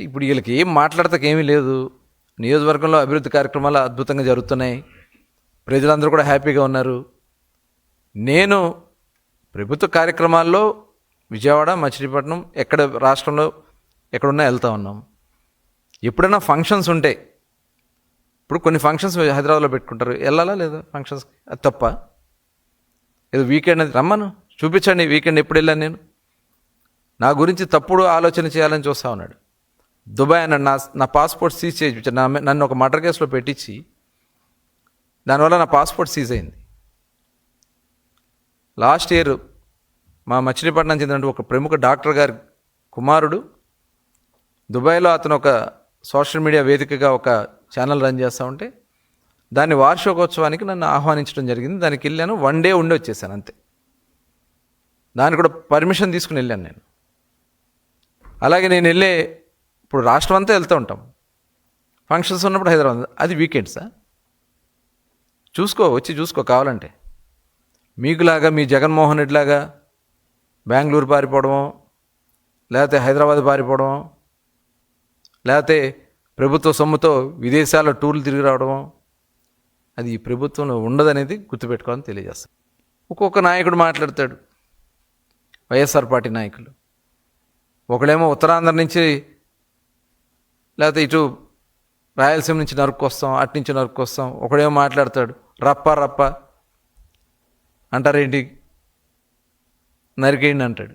ఇప్పుడు వీళ్ళకి ఏం మాట్లాడతాకేమీ లేదు. నియోజకవర్గంలో అభివృద్ధి కార్యక్రమాలు అద్భుతంగా జరుగుతున్నాయి. ప్రజలందరూ కూడా హ్యాపీగా ఉన్నారు. నేను ప్రభుత్వ కార్యక్రమాల్లో విజయవాడ మచిలీపట్నం ఎక్కడ రాష్ట్రంలో ఎక్కడున్నా వెళ్తా ఉన్నాం. ఎప్పుడైనా ఫంక్షన్స్ ఉంటే ఇప్పుడు కొన్ని ఫంక్షన్స్ హైదరాబాద్లో పెట్టుకుంటారు. వెళ్ళాలా లేదా ఫంక్షన్స్కి? అది తప్ప. ఏదో వీకెండ్ అది రమ్మను. చూపించండి వీకెండ్ ఎప్పుడు వెళ్ళాను నేను. నా గురించి తప్పుడు ఆలోచన చేయాలని చూస్తా ఉన్నాడు. దుబాయ్ అన్న నా నా పాస్పోర్ట్ సీజ్ చేయించాడు నా నన్ను ఒక మర్డర్ కేసులో పెట్టించి దానివల్ల నా పాస్పోర్ట్ సీజ్ అయింది. లాస్ట్ ఇయర్ మా మచిలీపట్నం చెందిన ఒక ప్రముఖ డాక్టర్ గారి కుమారుడు దుబాయ్లో అతను ఒక సోషల్ మీడియా వేదికగా ఒక ఛానల్ రన్ చేస్తూ ఉంటే దాని వార్షికోత్సవానికి నన్ను ఆహ్వానించడం జరిగింది. దానికి వెళ్ళాను. వన్ డే ఉండి వచ్చేసాను అంతే. దానికి కూడా పర్మిషన్ తీసుకుని వెళ్ళాను నేను. అలాగే నేను వెళ్ళే ఇప్పుడు రాష్ట్రం అంతా వెళ్తూ ఉంటాం. ఫంక్షన్స్ ఉన్నప్పుడు హైదరాబాద్ అది వీకెండ్సా చూసుకో వచ్చి చూసుకో కావాలంటే. మీకులాగా మీ జగన్మోహన్ రెడ్డిలాగా బెంగళూరు పారిపోవడమో లేకపోతే హైదరాబాద్ పారిపోవడమో లేకపోతే ప్రభుత్వ సొమ్ముతో విదేశాల్లో టూర్లు తిరిగి రావడమో అది ఈ ప్రభుత్వంలో ఉండదనేది గుర్తుపెట్టుకోవాలని తెలియజేస్తాను. ఒక్కొక్క నాయకుడు మాట్లాడతాడు వైఎస్ఆర్ పార్టీ నాయకులు. ఒకడేమో ఉత్తరాంధ్ర నుంచి లేకపోతే ఇటు రాయలసీమ నుంచి నరుక్కొస్తాం అటు నుంచి నరుక్కొస్తాం. ఒకడేమో మాట్లాడతాడు రప్ప రప్ప. అంటారేంటి? నరికేయండి అంటాడు.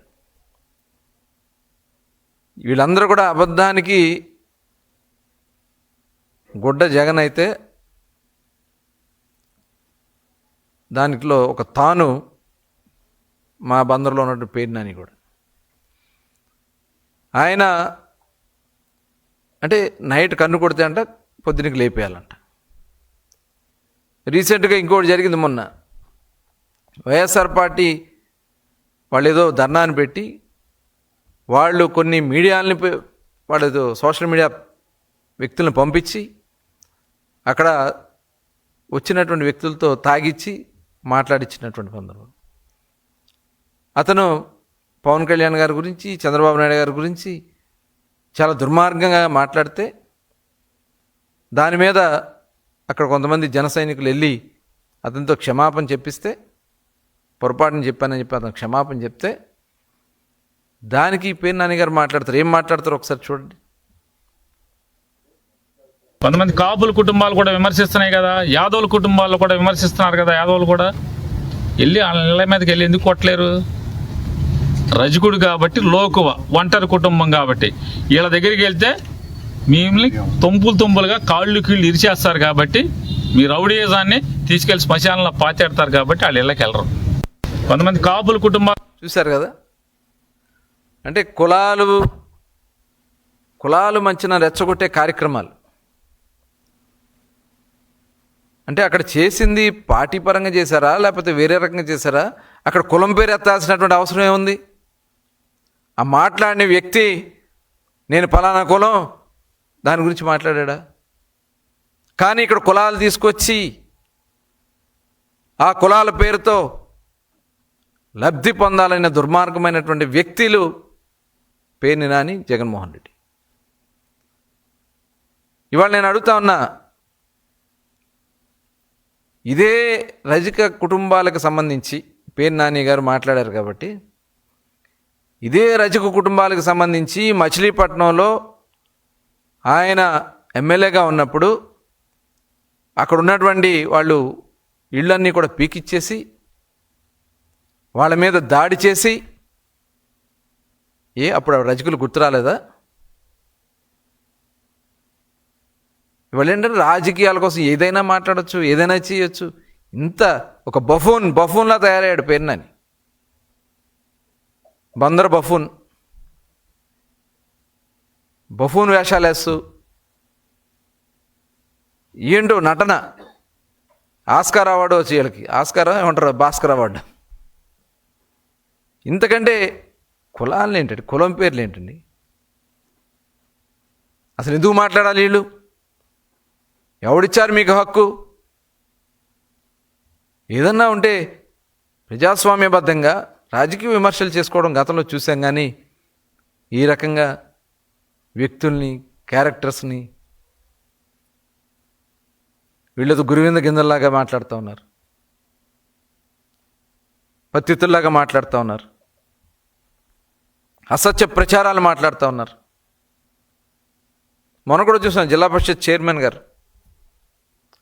వీళ్ళందరూ కూడా అబద్ధానికి గుడ్డ జగన్ అయితే దానిలో ఒక తాను మా బందర్లో ఉన్నట్టు పేరు నాని కూడా. ఆయన అంటే నైట్ కన్ను కొడితే అంట పొద్దునకి లేపేయాలంట. రీసెంట్గా ఇంకోటి జరిగింది మొన్న. వైఎస్ఆర్ పార్టీ వాళ్ళు ఏదో ధర్నాన్ని పెట్టి వాళ్ళు కొన్ని మీడియాలని వాళ్ళు ఏదో సోషల్ మీడియా వ్యక్తులను పంపించి అక్కడ వచ్చినటువంటి వ్యక్తులతో తాగిచ్చి మాట్లాడించినటువంటి సందర్భం. అతను పవన్ కళ్యాణ్ గారి గురించి చంద్రబాబు నాయుడు గారి గురించి చాలా దుర్మార్గంగా మాట్లాడితే దాని మీద అక్కడ కొంతమంది జన సైనికులు వెళ్ళి అతనితో క్షమాపణ చెప్పిస్తే పొరపాటుని చెప్పానని చెప్పి అతను క్షమాపణ చెప్తే దానికి పేరు నాన్నగారు మాట్లాడతారు. ఏం మాట్లాడతారు ఒకసారి చూడండి. కొంతమంది కాపుల కుటుంబాలు కూడా విమర్శిస్తున్నాయి కదా. యాదవుల కుటుంబాలు కూడా విమర్శిస్తున్నారు కదా యాదవులు కూడా. వెళ్ళి వాళ్ళ ఇళ్ళ మీదకి వెళ్ళి ఎందుకు కొట్టలేరు? రజకుడు కాబట్టి లోకువ ఒంటరి కుటుంబం కాబట్టి. వీళ్ళ దగ్గరికి వెళ్తే మిమ్మల్ని తుంపులు తుంపులుగా కాళ్ళు కీళ్ళు ఇరిచేస్తారు కాబట్టి మీ రౌడీజాన్ని తీసుకెళ్ళి శ్మశానంలో పాతేడతారు కాబట్టి వాళ్ళ ఇళ్ళకి వెళ్ళరు. కొంతమంది కాపుల కుటుంబాలు చూశారు కదా? అంటే కులాలు కులాలు మంచిన రెచ్చగొట్టే కార్యక్రమాలు. అంటే అక్కడ చేసింది పార్టీ పరంగా చేశారా? లేకపోతే వేరే రకంగా చేశారా? అక్కడ కులం పేరు ఎత్తాల్సినటువంటి అవసరం ఏముంది? ఆ మాట్లాడిన వ్యక్తి నేను ఫలానా కులం దాని గురించి మాట్లాడా కానీ ఇక్కడ కులాలు తీసుకొచ్చి ఆ కులాల పేరుతో లబ్ధి పొందాలనే దుర్మార్గమైనటువంటి వ్యక్తులు పేరుని నాని జగన్మోహన్ రెడ్డి. ఇవాళ నేను అడుగుతా ఉన్నా ఇదే రజిక కుటుంబాలకు సంబంధించి పేరు నాని గారు మాట్లాడారు కాబట్టి ఇదే రజక కుటుంబాలకు సంబంధించి మచిలీపట్నంలో ఆయన ఎమ్మెల్యేగా ఉన్నప్పుడు అక్కడ ఉన్నటువంటి వాళ్ళు ఇళ్ళన్నీ కూడా పీకిచ్చేసి వాళ్ళ మీద దాడి చేసి ఏ అప్పుడు రజకులు గుర్తు రాలేదా? ఇవాళ ఏంటంటే రాజకీయాల కోసం ఏదైనా మాట్లాడచ్చు ఏదైనా చేయొచ్చు. ఇంత ఒక బఫూన్ బఫూన్లా తయారయ్యాడు పేరునని. బందర్ బఫూన్. బఫూన్ వేషాలు వేస్తూ. ఏంటో నటన. ఆస్కార్ అవార్డు వచ్చి వీళ్ళకి. ఆస్కార్ ఏమంటారు? భాస్కర్ అవార్డు. ఇంతకంటే కులాలు ఏంటండి? కులం పేర్లు ఏంటండి? అసలు ఎందుకు మాట్లాడాలి వీళ్ళు? ఎవడిచ్చారు మీకు హక్కు? ఏదన్నా ఉంటే ప్రజాస్వామ్యబద్ధంగా రాజకీయ విమర్శలు చేసుకోవడం గతంలో చూసాం కానీ ఈ రకంగా వ్యక్తుల్ని క్యారెక్టర్స్ని వీళ్ళతో గురువింద గింజల్లాగా మాట్లాడుతూ ఉన్నారు. పత్తితుల్లాగా మాట్లాడుతూ ఉన్నారు. అసత్య ప్రచారాలు మాట్లాడుతూ ఉన్నారు. మొన్న కూడా చూసాం జిల్లా పరిషత్ చైర్మన్ గారు.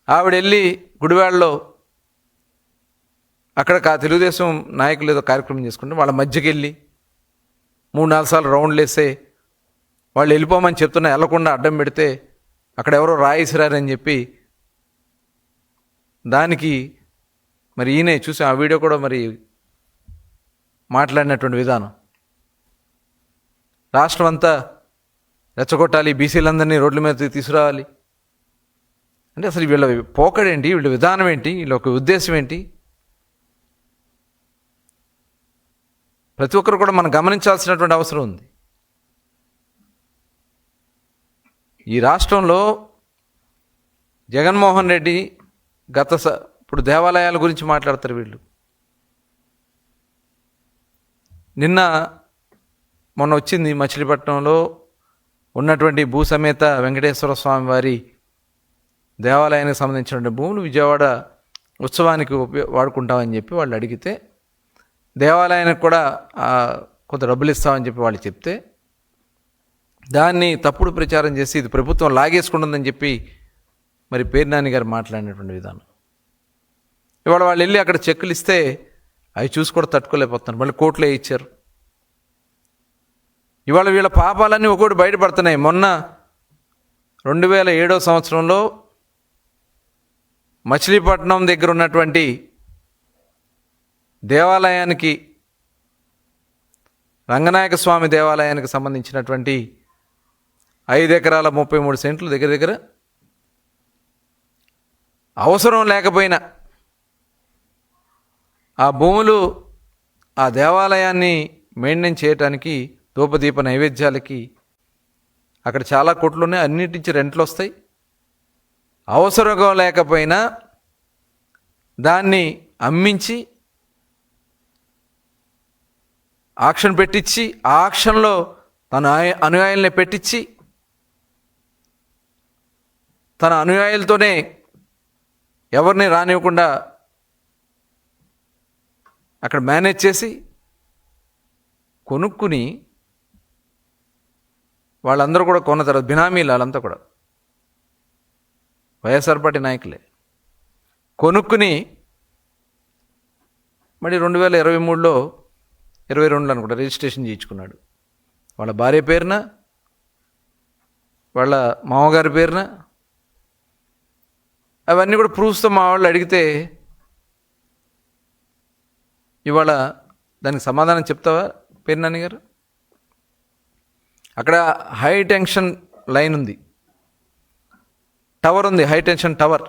ఆవిడ వెళ్ళి గుడివాడలో అక్కడ కా తెలుగుదేశం నాయకులు ఏదో కార్యక్రమం చేసుకుంటే వాళ్ళ మధ్యకి వెళ్ళి మూడు నాలుగు సార్లు రౌండ్లు వేస్తే వాళ్ళు వెళ్ళిపోమని చెప్తున్నా వెళ్ళకుండా అడ్డం పెడితే అక్కడ ఎవరో రాయిసిరారని చెప్పి దానికి మరి ఈయనే చూసి ఆ వీడియో కూడా మరి మాట్లాడినటువంటి విధానం. రాష్ట్రం అంతా రెచ్చగొట్టాలి బీసీలందరినీ రోడ్ల మీద తీసుకురావాలి. అంటే అసలు వీళ్ళ పోకడేంటి? వీళ్ళ విధానం ఏంటి? వీళ్ళ ఒక ఉద్దేశం ఏంటి? ప్రతి ఒక్కరు కూడా మనం గమనించాల్సినటువంటి అవసరం ఉంది. ఈ రాష్ట్రంలో జగన్మోహన్ రెడ్డి గత స ఇప్పుడు దేవాలయాల గురించి మాట్లాడతారు వీళ్ళు. నిన్న మొన్న వచ్చింది మచిలీపట్నంలో ఉన్నటువంటి భూ సమేత వెంకటేశ్వర స్వామి వారి దేవాలయానికి సంబంధించిన భూములు విజయవాడ ఉత్సవానికి ఉపయో వాడుకుంటామని చెప్పి వాళ్ళు అడిగితే దేవాలయానికి కూడా కొంత డబ్బులు ఇస్తామని చెప్పి వాళ్ళు చెప్తే దాన్ని తప్పుడు ప్రచారం చేసి ఇది ప్రభుత్వం లాగేసుకుంటుందని చెప్పి మరి పేర్నాని గారు మాట్లాడినటువంటి విధానం. ఇవాళ వాళ్ళు వెళ్ళి అక్కడ చెక్కులు ఇస్తే అవి చూసి కూడా తట్టుకోలేకపోతున్నారు. మళ్ళీ కోర్టులో ఇచ్చారు. ఇవాళ వీళ్ళ పాపాలన్నీ ఒకటి బయటపడుతున్నాయి. మొన్న రెండు వేల ఏడో సంవత్సరంలో మచిలీపట్నం దగ్గర ఉన్నటువంటి దేవాలయానికి రంగనాయక స్వామి దేవాలయానికి సంబంధించినటువంటి ఐదు ఎకరాల ముప్పై మూడు సెంట్లు దగ్గర దగ్గర అవసరం లేకపోయినా ఆ భూములు ఆ దేవాలయాన్ని మెయింటైన్ చేయటానికి ధూపదీప నైవేద్యాలకి అక్కడ చాలా కొట్లు ఉన్నాయి అన్నిటించి రెంట్లు వస్తాయి. అవసరం లేకపోయినా దాన్ని అమ్మించి ఆక్షన్ పెట్టించి ఆ ఆక్షన్లో తన అనుయాయుల్ని పెట్టించి తన అనుయాయులతోనే ఎవరిని రానివ్వకుండా అక్కడ మేనేజ్ చేసి కొనుక్కుని వాళ్ళందరూ కూడా కొన్న తర్వాత బినామీలు వాళ్ళంతా కూడా వైఎస్ఆర్ పార్టీ నాయకులే కొనుక్కుని మరి రెండు వేల ఇరవై మూడులో ఇరవై రెండులో అనుకుంటా రిజిస్ట్రేషన్ చేయించుకున్నాడు. వాళ్ళ భార్య పేరున వాళ్ళ మామగారి పేరున అవన్నీ కూడా ప్రూఫ్స్తో మా వాళ్ళు అడిగితే ఇవాళ దానికి సమాధానం చెప్తావా పేరు నాన్నగారు? గారు అక్కడ హై టెన్షన్ లైన్ ఉంది. టవర్ ఉంది హై టెన్షన్ టవర్.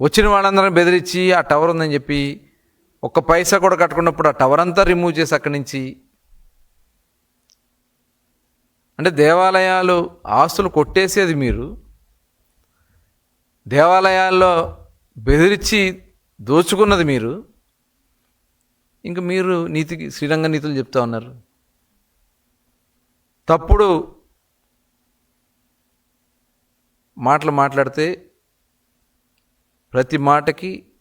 వచ్చిన వాళ్ళందరం బెదిరించి ఆ టవర్ ఉందని చెప్పి ఒక్క పైసా కూడా కట్టుకున్నప్పుడు ఆ టవర్ అంతా రిమూవ్ చేసి అక్కడి నుంచి అంటే దేవాలయాలు ఆస్తులు కొట్టేసేది మీరు. దేవాలయాల్లో బెదిరించి దోచుకున్నది మీరు. ఇంకా మీరు నీతికి శ్రీరంగ నీతులు చెప్తా ఉన్నారు. తప్పుడు మాటలు మాట్లాడితే ప్రతి మాటకి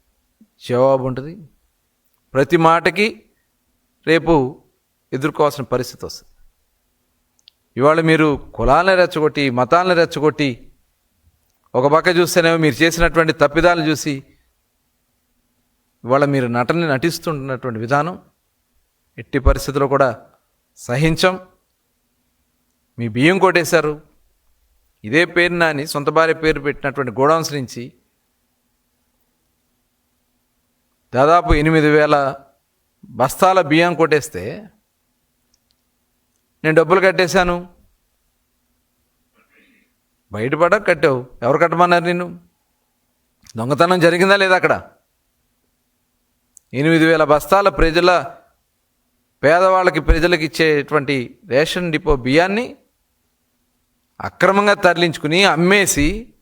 జవాబు ఉంటుంది. ప్రతి మాటకి రేపు ఎదుర్కోవాల్సిన పరిస్థితి వస్తుంది. ఇవాళ మీరు కులాలను రెచ్చగొట్టి మతాలను రెచ్చగొట్టి ఒక పక్క చూస్తేనేమో మీరు చేసినటువంటి తప్పిదాలు చూసి ఇవాళ మీరు నటనని నటిస్తున్నటువంటి విధానం ఎట్టి పరిస్థితుల్లో కూడా సహించం. మీ బియ్యం కొట్టేశారు. ఇదే పేరు నాని సొంత భార్య పేరు పెట్టినటువంటి గోడౌన్స్ నుంచి దాదాపు ఎనిమిది వేల బస్తాల బియ్యం కొట్టేస్తే నేను డబ్బులు కట్టేశాను. బయటపడ కట్టావు. ఎవరు కట్టమన్నారు నిన్ను? దొంగతనం జరిగిందా లేదా అక్కడ? ఎనిమిది వేల బస్తాల ప్రజల పేదవాళ్ళకి ప్రజలకు ఇచ్చేటువంటి రేషన్ డిపో బియ్యాన్ని అక్రమంగా తరలించుకుని అమ్మేసి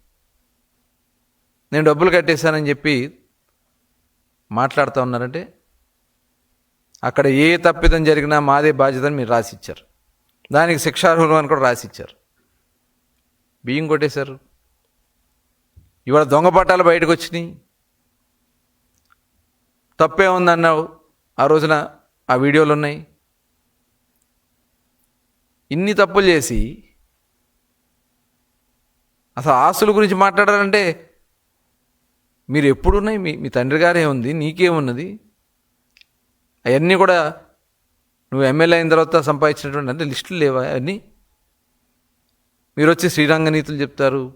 నేను డబ్బులు కట్టేశానని చెప్పి మాట్లాడుతూ ఉన్నారంటే అక్కడ ఏ తప్పిదం జరిగినా మాదే బాధ్యత అని మీరు రాసిచ్చారు. దానికి శిక్షార్హులు అని కూడా రాసి ఇచ్చారు బియ్యం కొట్టేశారు. ఇవాళ దొంగ పట్టాలు బయటకు వచ్చినాయి. తప్పే ఉందన్నావు ఆ రోజున ఆ వీడియోలు ఉన్నాయి. ఇన్ని తప్పులు చేసి అసలు ఆస్తుల గురించి మాట్లాడాలంటే మీరు ఎప్పుడున్నాయి మీ మీ తండ్రి గారే ఉంది నీకేమున్నది? అవన్నీ కూడా నువ్వు ఎమ్మెల్యే అయిన తర్వాత సంపాదించినటువంటి అంటే లిస్టులు లేవా అవన్నీ? మీరు వచ్చి శ్రీరంగ నీతులు చెప్తారు.